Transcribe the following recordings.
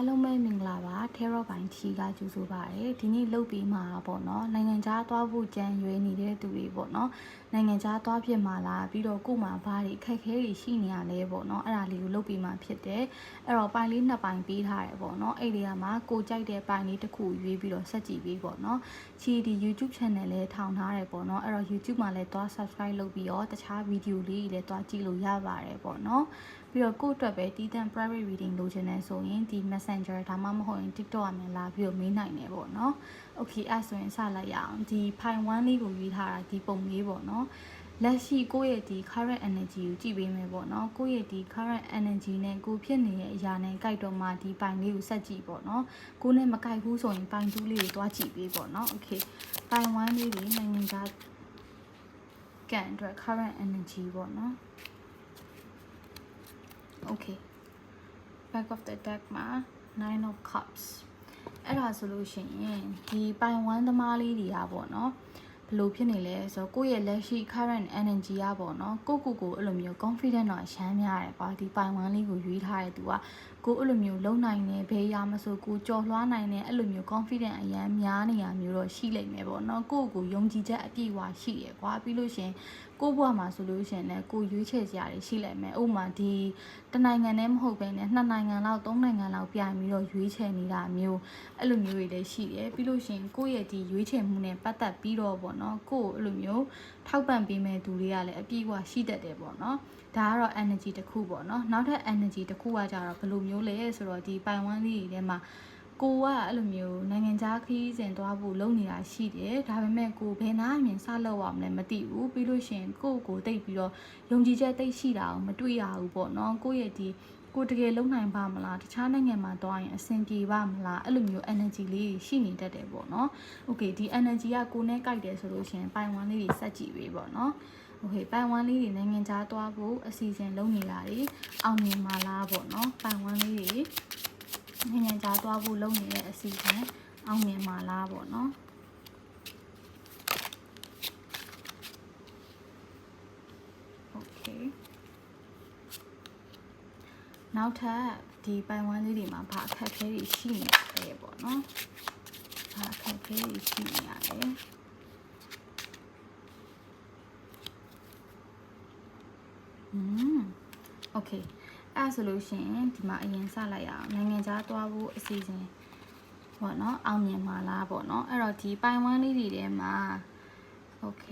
အားလုံးပဲမင်္ဂလာပါထဲရော့ပိုင်းထီကကြိုဆိုပါရစေဒီနေ့လုတ်ပြီးမှာပေါ့နော်နိုင်ငံခြားသွားဖို့ကြံရွယ်နေတဲ့သူတွေပေါ့နော်နိုင်ငံခြားသွားဖြစ်မှာလားပြီးတော့ကို့မှာဘာတွေအခက်အခဲတွေရှိနေရလဲပေါ့နော်အဲ့ဒါလေးကိုလုတ်ပြီးမှာဖြစ်တယ်အဲ့တော့ပိုင်းလေးနှစ်ပိုင်းပေးထားတယ်ပေါ့နော်အဲ့ဒီကမှာကိုကြိုက်တဲ့ပိုင်းလေးတစ်ခုရွေးပြီးတော့ဆက်ကြည့်ပြီးပေါ့နော်ချီဒီ YouTube channel လည်းထောင်ထားတယ်ပေါ့နော်အဲ့တော့ YouTube မှာလည်းသွား subscribe လုပ်ပြီးတော့တခြားဗီဒီယိုလေးတွေလည်းသွားကြည့်လို့ရပါတယ်ပေါ့နော်ပြီးတော့ကိုယ့်အတွက်ပဲတည်တံ့ private reading လုပ်ချင်တယ်ဆိုရင်ဒီ Messenger ဒါမှမဟုတ်ရင် TikTok အမြင်လာပြီးတော့မေးနိုင်တယ်ပေါ့နော်။ Okay အဲ့ဆိုရင်စလိုက်ရအောင်ဒီ file 1လေးကိုရွေးထားတာဒီပုံလေးပေါ့နော်။လက်ရှိကိုယ့်ရဲ့ဒီ current energy ကိုကြည့်ပေးမယ်ပေါ့နော်။ကိုယ့်ရဲ့ဒီ current energy နဲ့ကိုယ်ဖြစ်နေတဲ့အရာနဲ့ကြိုက်တော့မှဒီပိုင်လေးကိုဆက်ကြည့်ပေါ့နော်။ကိုယ်နဲ့မကြိုက်ဘူးဆိုရင်ပိုင်2လေးကိုတွားကြည့်ပေးပေါ့နော်။ Okay ပိုင်1လေးတွေနိုင်ငံခြားကန်အတွက် current energy ပေါ့နော်။ okay back of the deck မှာ nine of cups အဲ့ဒါဆိုလို့ရှိရင်ဒီပိုင်1သမားလေးတွေကပေါ့နော်ဘယ်လိုဖြစ်နေလဲဆိုတော့ကိုယ့်ရဲ့လက်ရှိ current energy ကပေါ့နော်ကိုယ့်ကိုယ်ကိုအဲ့လိုမျိုး confident တော့အရှမ်းများတယ်ကွာဒီပိုင်1လေးကိုရွေးထားတဲ့သူက ကိုအဲ့လိုမျိုးလုံနိုင်တယ်ဘယ်ရမဆိုကိုကြော်လွှားနိုင်တယ်အဲ့လိုမျိုး confident အရန်များနေရမျိုးတော့ရှိလိမ့်မယ်ပေါ့နော်ကိုယ့်ကိုယုံကြည်ချက်အပြည့်အဝရှိရယ်ကွာပြီးလို့ရှရင်ကိုယ့်ဘဝမှာဆိုလို့ရှရင်လည်းကိုရွေးချယ်စရာတွေရှိလိမ့်မယ်ဥပမာဒီတနိုင်ငံနဲ့မဟုတ်ဘဲနဲ့နှစ်နိုင်ငံလောက်သုံးနိုင်ငံလောက်ပြိုင်ပြီးတော့ရွေးချယ်နေတာမျိုးအဲ့လိုမျိုးတွေလည်းရှိတယ်ပြီးလို့ရှရင်ကိုယ့်ရဲ့ဒီရွေးချယ်မှုနဲ့ပတ်သက်ပြီးတော့ပေါ့နော်ကိုယ့်အဲ့လိုမျိုးထောက်ပံ့ပေးမဲ့သူတွေကလည်းအပြည့်အဝရှိတတ်တယ်ပေါ့နော် ဒါကတော့ energy တစ်ခုပေါ့နော်နောက်ထပ် energy တစ်ခုကကြတော့ဘယ်လိုမျိုးလဲဆိုတော့ဒီပိုင်ဝမ်းလေးတွေထဲမှာကိုကအဲ့လိုမျိုးနိုင်ငံခြားခရီးစဉ်သွားဖို့လုပ်နေတာရှိတယ်ဒါပေမဲ့ကိုဘယ်နာအမြင်စလောက်အောင်လဲမသိဘူးပြီးလို့ရှိရင်ကိုကိုတိတ်ပြီးတော့ယုံကြည်ချက်တိတ်ရှိတာအောင်မတွေ့ရဘူးပေါ့နော်ကိုရဲ့ဒီကိုတကယ်လုံနိုင်ပါမလားတခြားနိုင်ငံမှာသွားရင်အဆင်ပြေပါမလားအဲ့လိုမျိုး energy လေးရှိနေတတ်တယ်ပေါ့နော် okay ဒီ energy ကကိုနဲ့ကြိုက်တယ်ဆိုလို့ရှိရင်ပိုင်ဝမ်းလေးတွေစက်ကြည့်ပေးပေါ့နော် โอเคပိုင်ဝမ်းလေးတွေနိုင်ငံခြားသွားဖို့အစီအစဉ်လုပ်နေတာတွေအောင်မြင်ပါလားပေါ့နော်ပိုင်ဝမ်းလေးတွေနိုင်ငံခြားသွားဖို့လုပ်နေတဲ့အစီအစဉ်အောင်မြင်ပါလားပေါ့နော်โอเคနောက်ထပ်ဒီပိုင်ဝမ်းလေးတွေမှာဘာအခက်အခဲတွေရှိနေလဲပေါ့နော်ဘာအခက်အခဲတွေရှိနေရလဲ อืมโอเคအဲ့ဆိုလို့ရှိရင်ဒီမှာအရင်စလိုက်ရအောင်နိုင်ငံခြားသွားဖို့အစီအစဉ်ပေါ့เนาะအောင်မြင်ပါလားပေါ့เนาะအဲ့တော့ဒီပိုင်ဝမ်းလေးတွေထဲမှာโอเค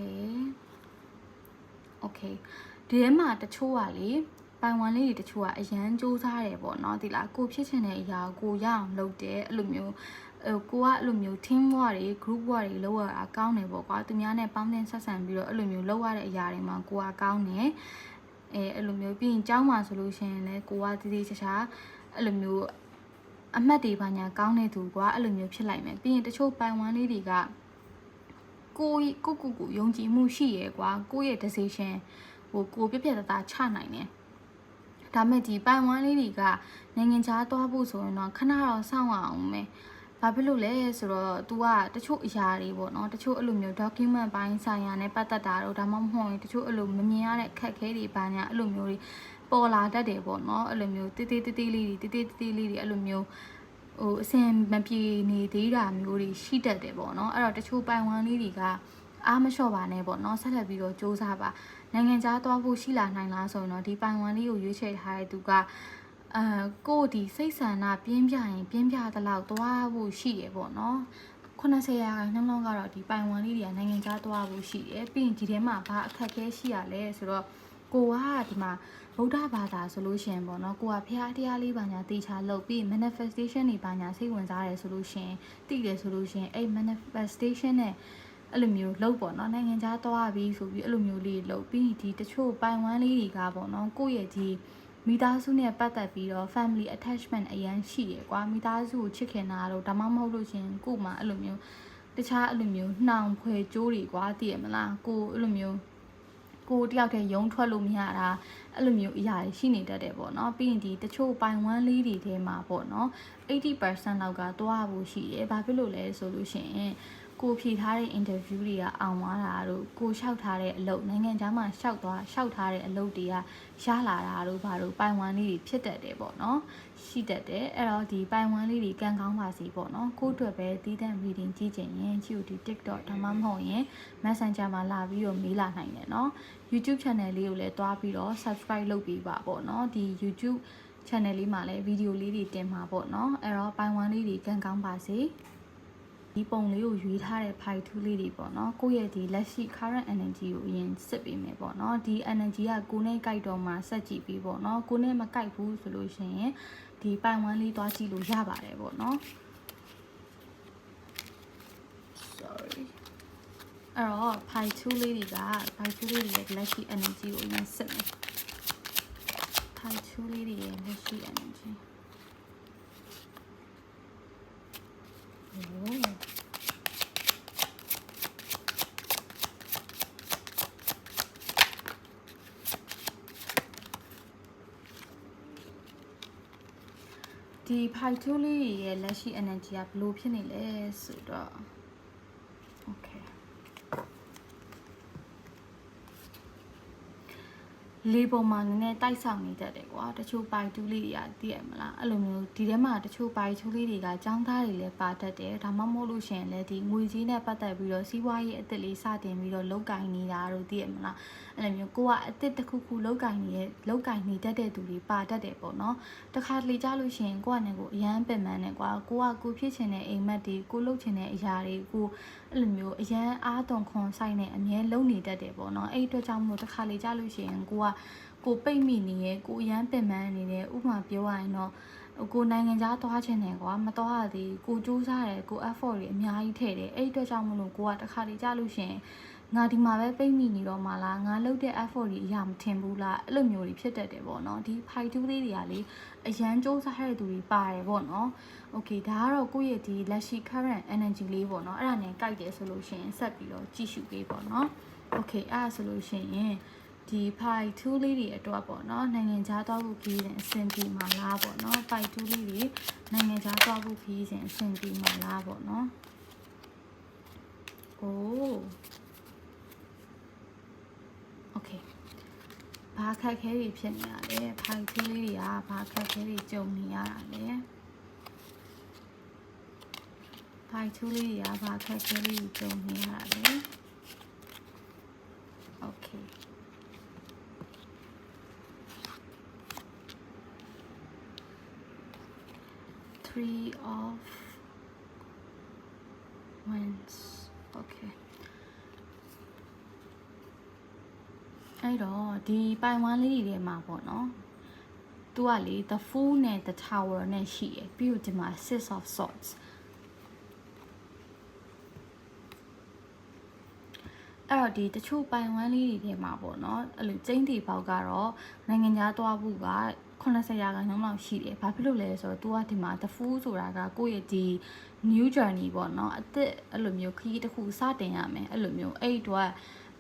โอเคဒီထဲမှာတချို့ကလေပိုင်ဝမ်းလေးတွေတချို့ကအရန်စူးစားတယ်ပေါ့เนาะဒီလားကိုဖြစ်ချင်တဲ့အရာကိုရအောင်လုပ်တယ်အဲ့လိုမျိုးအဲကိုကအဲ့လိုမျိုး team work တွေ group work တွေလုပ်ရတာကောင်းတယ်ပေါ့ကွာသူများနဲ့ပေါင်းသင်းဆက်ဆံပြီးတော့အဲ့လိုမျိုးလုပ်ရတဲ့အရာတွေမှာကိုကကောင်းတယ် အဲအဲ့လိုမျိုးပြီးရင်ကျောင်းမှာဆိုလို့ရှိရင်လည်းကိုကတည်တည်ချာချာအဲ့လိုမျိုးအမှတ်တွေဘာညာကောင်းတဲ့သူကွာအဲ့လိုမျိုးဖြစ်လိုက်မယ်ပြီးရင်တချို့ပိုင်ဝမ်းလေးတွေကကိုကိုကိုကိုယုံကြည်မှုရှိရယ်ကွာကိုရဲ့ decision ဟိုကိုပြပြတသားချနိုင်တယ်ဒါမဲ့ဒီပိုင်ဝမ်းလေးတွေကနိုင်ငံခြားသွားဖို့ဆိုရင်တော့ခဏတော့စောင့်အောင်မယ် ဘာဖြစ်လို့လဲဆိုတော့ तू ကတချို့အရာတွေပေါ့နော်တချို့အဲ့လိုမျိုး document ပိုင်းဆိုင်ရာနဲ့ပတ်သက်တာတော့ဒါမှမဟုတ်ရင်တချို့အဲ့လိုမမြင်ရတဲ့အခက်အခဲတွေဘာညာအဲ့လိုမျိုးတွေပေါ်လာတတ်တယ်ပေါ့နော်အဲ့လိုမျိုးတေးသေးတေးသေးလေးတွေတေးသေးတေးလေးတွေအဲ့လိုမျိုးဟိုအစင်မပြေနေသေးတာမျိုးတွေရှိတတ်တယ်ပေါ့နော်အဲ့တော့တချို့ပိုင်ဝမ်းလေးတွေကအားမလျှော့ပါနဲ့ပေါ့နော်ဆက်လက်ပြီးတော့စူးစမ်းပါနိုင်ငံခြားသွားဖို့ရှိလာနိုင်လားဆိုရင်တော့ဒီပိုင်ဝမ်းလေးကိုရွေးချယ်ထားတဲ့သူက အာကိုဒီစိတ်ဆန္ဒပြင်းပြရင်ပြင်းပြသလောက်သွားဖို့ရှိရပေါ့နော်80ရာခိုင်နှုန်းလောက်ကတော့ဒီပိုင်ဝမ်လေးတွေကနိုင်ငံခြားသွားဖို့ရှိတယ်ပြီးရင်ဒီထဲမှာဘာအခက်အခဲရှိရလဲဆိုတော့ကိုကဒီမှာဗုဒ္ဓဘာသာဆိုလို့ရှိရင်ပေါ့နော်ကိုကဖះတရားလေးပါညာတေချာလုပ်ပြီး manifestation တွေပါညာစိတ်ဝင်စားတယ်ဆိုလို့ရှိရင်သိတယ်ဆိုလို့ရှိရင်အဲ့ manifestation နဲ့အဲ့လိုမျိုးလုပ်ပေါ့နော်နိုင်ငံခြားသွားပြီးဆိုပြီးအဲ့လိုမျိုးလေးလုပ်ပြီးဒီတချို့ပိုင်ဝမ်းလေးတွေကပေါ့နော်ကိုယ့်ရဲ့ဒီ မိသားစုနဲ့ပတ်သက်ပြီးတော့ family attachment အရန်ရှိရယ်ကွာမိသားစုကိုချစ်ခင်တာတော့ဒါမှမဟုတ်လို့ရှင်ကို့မှာအဲ့လိုမျိုးတခြားအဲ့လိုမျိုးနှောင်ဖွဲကြိုးတွေကွာသိရမလားကိုအဲ့လိုမျိုးကိုတယောက်တည်းယုံထွက်လို့မရတာအဲ့လိုမျိုးအရာတွေရှိနေတတ်တယ်ပေါ့နော်ပြီးရင်ဒီတချို့ပိုင်ဝမ်းလေးတွေထဲမှာပေါ့နော်80%လောက်ကသွားဖို့ရှိတယ်ဘာဖြစ်လို့လဲဆိုလို့ရှိရင် ကိုဖြေထားတဲ့အင်တာဗျူးတွေကအောင်သွားတာတို့ကိုလျှောက်ထားတဲ့အလုပ်နိုင်ငံခြားမှာလျှောက်သွားလျှောက်ထားတဲ့အလုပ်တွေကရလာတာတို့ဘာလို့ပိုင်ဝမ်လေးတွေဖြစ်တတ်တယ်ပေါ့နော်ရှိတတ်တယ်အဲ့တော့ဒီပိုင်ဝမ်လေးတွေကံကောင်းပါစေပေါ့နော်ကို့အတွက်ပဲတီးတန့် reading ကြည့်ချင်ရင်ကြည့်ဒီ TikTok ဒါမှမဟုတ်ရင် Messenger မှာလာပြီးတော့မေးလာနိုင်တယ်နော် YouTube channel လေးကိုလည်းတွားပြီးတော့ subscribe လုပ်ပြီးပါပေါ့နော်ဒီ YouTube channel လေးမှာလည်းဗီဒီယိုလေးတွေတင်မှာပေါ့နော်အဲ့တော့ပိုင်ဝမ်လေးတွေကံကောင်းပါစေ ဒီပုံလေးကိုရွေးထားတဲ့ file 2လေးတွေပေါ့နော်ကိုယ့်ရဲ့ဒီလက်ရှိ current energy ကိုအရင်စစ်ပေးမယ်ပေါ့နော်ဒီ energy ကကိုယ်နဲ့ကြိုက်တော့မှဆက်ကြည့်ပြီးပေါ့နော်ကိုယ်နဲ့မကြိုက်ဘူးဆိုလို့ရှိရင်ဒီပိုင်ဝမ်လေးသွားကြည့်လို့ရပါတယ်ပေါ့နော် sorry အဲ့တော့ file 2လေးတွေက file 2လေးတွေရဲ့လက်ရှိ energy ကိုအရင်စစ်မယ် file 2လေးတွေရဲ့လက်ရှိ energy โอ้ ဒီဖိုက်ထိုးလေးရဲ့လက်ရှိ energy ကဘယ်လိုဖြစ်နေလဲဆိုတော့ okay လေးပုံမှာနည်းနည်းတိုက်ဆောင်နေတတ်တယ်ကွာတချို့ပိုက်တူးလေးတွေကသိရမလားအဲ့လိုမျိုးဒီထဲမှာတချို့ပိုက်ချိုးလေးတွေကចောင်းသားတွေလည်းပါတတ်တယ်ဒါမှမဟုတ်လို့ရှိရင်လည်းဒီငွေကြီးနဲ့ပတ်သက်ပြီးတော့စီးပွားရေးအစ်စ်လေးစတင်ပြီးတော့လောက်ကင်နေတာတို့သိရမလားအဲ့လိုမျိုးကိုကအစ်စ်တစ်ခုခုလောက်ကင်နေတဲ့လောက်ကင်နေတတ်တဲ့သူတွေပါတတ်တယ်ပေါ့နော်တခါလေကြလို့ရှိရင်ကိုကလည်းကိုအရန်ပင်ပန်းနေကွာကိုကကိုဖြစ်ချင်တဲ့အိမ်မက်တွေကိုလုပ်ချင်တဲ့အရာတွေကို အဲ့လိုမျိုးအရန်အားသွန်ခွန်ဆိုင်နဲ့အမြဲလုပ်နေတတ်တယ်ပေါ့နော်အဲ့အတွက်ကြောင့်မို့တခါလေကြလို့ရှိရင်ကိုကကိုပိတ်မိနေရဲ့ကိုအရန်ပင်ပန်းနေတယ်ဥပမာပြောရရင်တော့ကိုနိုင်ငံခြားသွားချင်တယ်ကွာမသွားရသေးကိုစူးစမ်းတယ်ကို effort တွေအများကြီးထည့်တယ်အဲ့အတွက်ကြောင့်မလို့ကိုကတခါလေကြလို့ရှိရင် ငါဒီမှာပဲပိတ်မိနေတော့မှလားငါလုပ်တဲ့ effort တွေအရာမထင်ဘူးလားအဲ့လိုမျိုးတွေဖြစ်တတ်တယ်ပေါ့နော်ဒီ fight 2လေးတွေကလေအရန်စူးစမ်းတဲ့သူတွေပါတယ်ပေါ့နော် okay ဒါကတော့ကိုယ့်ရဲ့ဒီလက်ရှိ current energy လေးပေါ့နော်အဲ့ဒါနဲ့ကြိုက်တယ်ဆိုလို့ရှိရင်ဆက်ပြီးတော့ကြည့်ရှုပေးပေါ့နော် okay အဲ့ဒါဆိုလို့ရှိရင်ဒီဖိုင်2လေးတွေအတွက်ပေါ့နော်နိုင်ငံခြားသွားဖို့ခီးရင်အဆင်ပြေမှာလားပေါ့နော်ဖိုင်2လေးတွေနိုင်ငံခြားသွားဖို့ခီးရင်အဆင်ပြေမှာလားပေါ့နော်โอ้ โอเคဘာခက်ခဲတွေဖြစ်နေရလဲဖိုင်2လေးတွေကဘာခက်ခဲတွေကြုံနေရတာလဲဖိုင်2လေးတွေကဘာခက်ခဲတွေကြုံနေရတာလဲโอเค three of wands okay အဲ့တော့ဒီပိုင်ဝမ်းလေးတွေထဲမှာပေါ့နော်သူကလေ the fool နဲ့ the tower နဲ့ရှိရယ်ပြီးတော့ဒီမှာ six of swords အဲ့တော့ဒီတချို့ပိုင်ဝမ်းလေးတွေထဲမှာပေါ့နော်အဲ့လိုကျင်းတီပေါက်ကတော့နိုင်ငံခြားသွားဖို့က80ရာခိုင်နှုန်းလောက်ရှိတယ်။ဘာဖြစ်လို့လဲဆိုတော့ तू ကဒီမှာ the fool ဆိုတာကကိုယ့်ရဲ့ဒီ new journey ပေါ့နော်အသက်အဲ့လိုမျိုးခရီးတစ်ခုစတင်ရမယ်အဲ့လိုမျိုးအဲ့တော့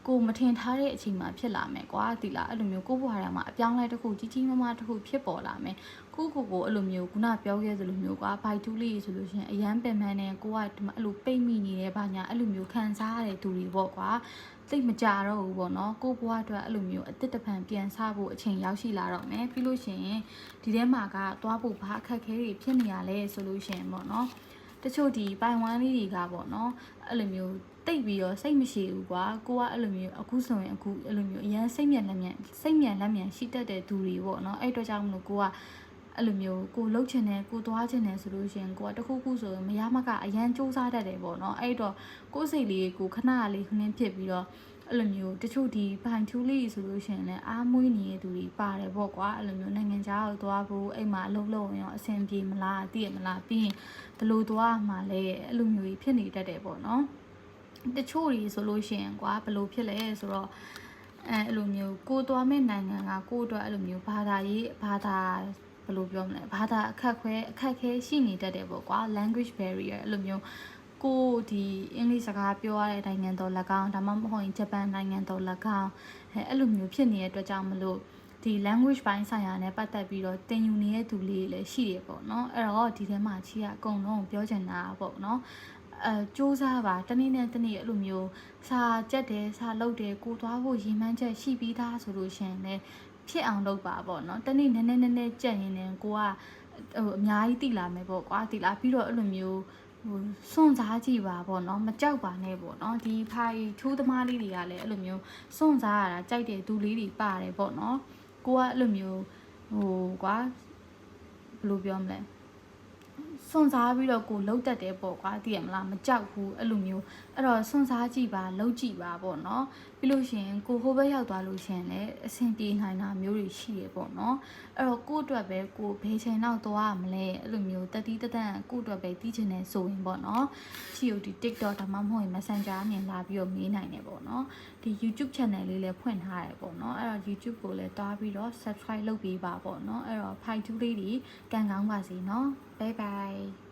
ကိုမထင်ထားတဲ့အချိန်မှာဖြစ်လာမယ်ကွာဒီလားအဲ့လိုမျိုးကိုဘွားရမှာအပြောင်းလဲတစ်ခုကြီးကြီးမားမားတစ်ခုဖြစ်ပေါ်လာမယ်ကိုကိုကိုအဲ့လိုမျိုးခုနပြောခဲ့သလိုမျိုးကွာဘိုက်တူးလေးဆိုလို့ရှိရင်အရန်ပင်ပန်းနေကိုကဒီမှာအဲ့လိုပိတ်မိနေတယ်ဘာညာအဲ့လိုမျိုးခံစားရတဲ့သူတွေပေါ့ကွာသိမကြတော့ဘူးပေါ့နော်ကိုဘွားအတွက်အဲ့လိုမျိုးအစ်စ်တပံပြန်ဆဖို့အချိန်ရောက်ရှိလာတော့မယ်ပြီးလို့ရှိရင်ဒီထဲမှာကသွားဖို့ဘာအခက်ခဲတွေဖြစ်နေရလဲဆိုလို့ရှိရင်ပေါ့နော် တချို့ဒီပိုင်ဝမ်းလေးတွေကပေါ့နော်အဲ့လိုမျိုးတိတ်ပြီးတော့စိတ်မရှိဘူးကွာကိုကအဲ့လိုမျိုးအခုဆိုရင်အခုအဲ့လိုမျိုးအရန်စိတ်မြန်လက်မြန်စိတ်မြန်လက်မြန်ရှိတတ်တဲ့သူတွေပေါ့နော်အဲ့အတွက်ကြောင့်မလို့ကိုကအဲ့လိုမျိုးကိုလှုပ်ချင်တယ်ကိုသွားချင်တယ်ဆိုလို့ရှိရင်ကိုကတခုခုဆိုရင်မရမကအရန်စူးစမ်းတတ်တယ်ပေါ့နော်အဲ့တော့ကိုယ်စိတ်လေးကိုခဏလေးခဏဖြစ်ပြီးတော့ အဲ့လိုမျိုးတချို့ဒီဘိုင်ထူးလေးဆိုလို့ရှိရင်လည်းအားမွေးနေတဲ့သူတွေပါတယ်ပေါ့ကွာအဲ့လိုမျိုးနိုင်ငံခြားကိုသွားဖို့အိမ်မှာအလုပ်လုပ်ရင်ရောအဆင်ပြေမလားသိရမလားပြီးရင်ဘယ်လိုသွားမှလဲအဲ့လိုမျိုးကြီးဖြစ်နေတတ်တယ်ပေါ့နော်တချို့တွေဆိုလို့ရှိရင်ကွာဘယ်လိုဖြစ်လဲဆိုတော့အဲအဲ့လိုမျိုးကိုသွားမဲ့နိုင်ငံကကိုအတွက်အဲ့လိုမျိုးဘာသာရေးဘာသာဘယ်လိုပြောမလဲဘာသာအခက်ခွဲအခက်ခဲရှိနေတတ်တယ်ပေါ့ကွာ language barrier အဲ့လိုမျိုး ကိုဒီအင်္ဂလိပ်စကားပြောရတဲ့နိုင်ငံတော်၎င်းဒါမှမဟုတ်ရင်ဂျပန်နိုင်ငံတော်၎င်းအဲအဲ့လိုမျိုးဖြစ်နေတဲ့အတွက်ကြောင့်မလို့ဒီ language ပိုင်းဆိုင်ရာနဲ့ပတ်သက်ပြီးတော့တင်ယူနေတဲ့သူလေးလည်းရှိတယ်ပေါ့နော်အဲ့တော့ဒီထဲမှာချီကအကုန်လုံးပြောချင်တာပေါ့နော်အဲစူးစမ်းပါတနေ့နဲ့တနေ့အဲ့လိုမျိုးစာကြက်တယ်စာလုပ်တယ်ကိုသွားဖို့ရည်မှန်းချက်ရှိပြီးသားဆိုလို့ရှရင်လည်းဖြစ်အောင်လုပ်ပါပေါ့နော်တနေ့နည်းနည်းနည်းနည်းကြက်ရင်လည်းကိုကဟိုအများကြီးတိလာမယ်ပေါ့ကွာတိလာပြီးတော့အဲ့လိုမျိုး ဟိုစွန့်စားကြည့်ပါပေါ့နော်မကြောက်ပါနဲ့ပေါ့နော်ဒီဖိုင်ထူးသမားလေးတွေကလည်းအဲ့လိုမျိုးစွန့်စားရတာကြိုက်တဲ့သူလေးတွေပါတယ်ပေါ့နော်ကိုကအဲ့လိုမျိုးဟိုကွာဘယ်လိုပြောမလဲ စွန့်စားပြီးတော့ကိုလှုပ်တတ်တယ်ပေါ့ကွာသိရမလားမကြောက်ဘူးအဲ့လိုမျိုးအဲ့တော့စွန့်စားကြည့်ပါလှုပ်ကြည့်ပါပေါ့နော်ပြီးလို့ရှရင်ကိုဟိုဘက်ရောက်သွားလို့ရှရင်လည်းအဆင်ပြေနိုင်တာမျိုးတွေရှိရပေါ့နော်အဲ့တော့ကို့အတွက်ပဲကိုဘယ်ချိန်တော့သွားရမလဲအဲ့လိုမျိုးတတိတတန့်ကို့အတွက်ပဲတီးချင်တယ်ဆိုရင်ပေါ့နော်ချီယိုဒီ TikTok ဒါမှမဟုတ်ရင် Messenger နဲ့လာပြီးတော့မေးနိုင်တယ်ပေါ့နော်ဒီ YouTube channel လေးလည်းဖွင့်ထားတယ်ပေါ့နော်အဲ့တော့ YouTube ကိုလည်းတွားပြီးတော့ subscribe လုပ်ပေးပါပေါ့နော်အဲ့တော့ Fight 2လေးတွေကန်ကောင်းပါစေနော် 拜拜。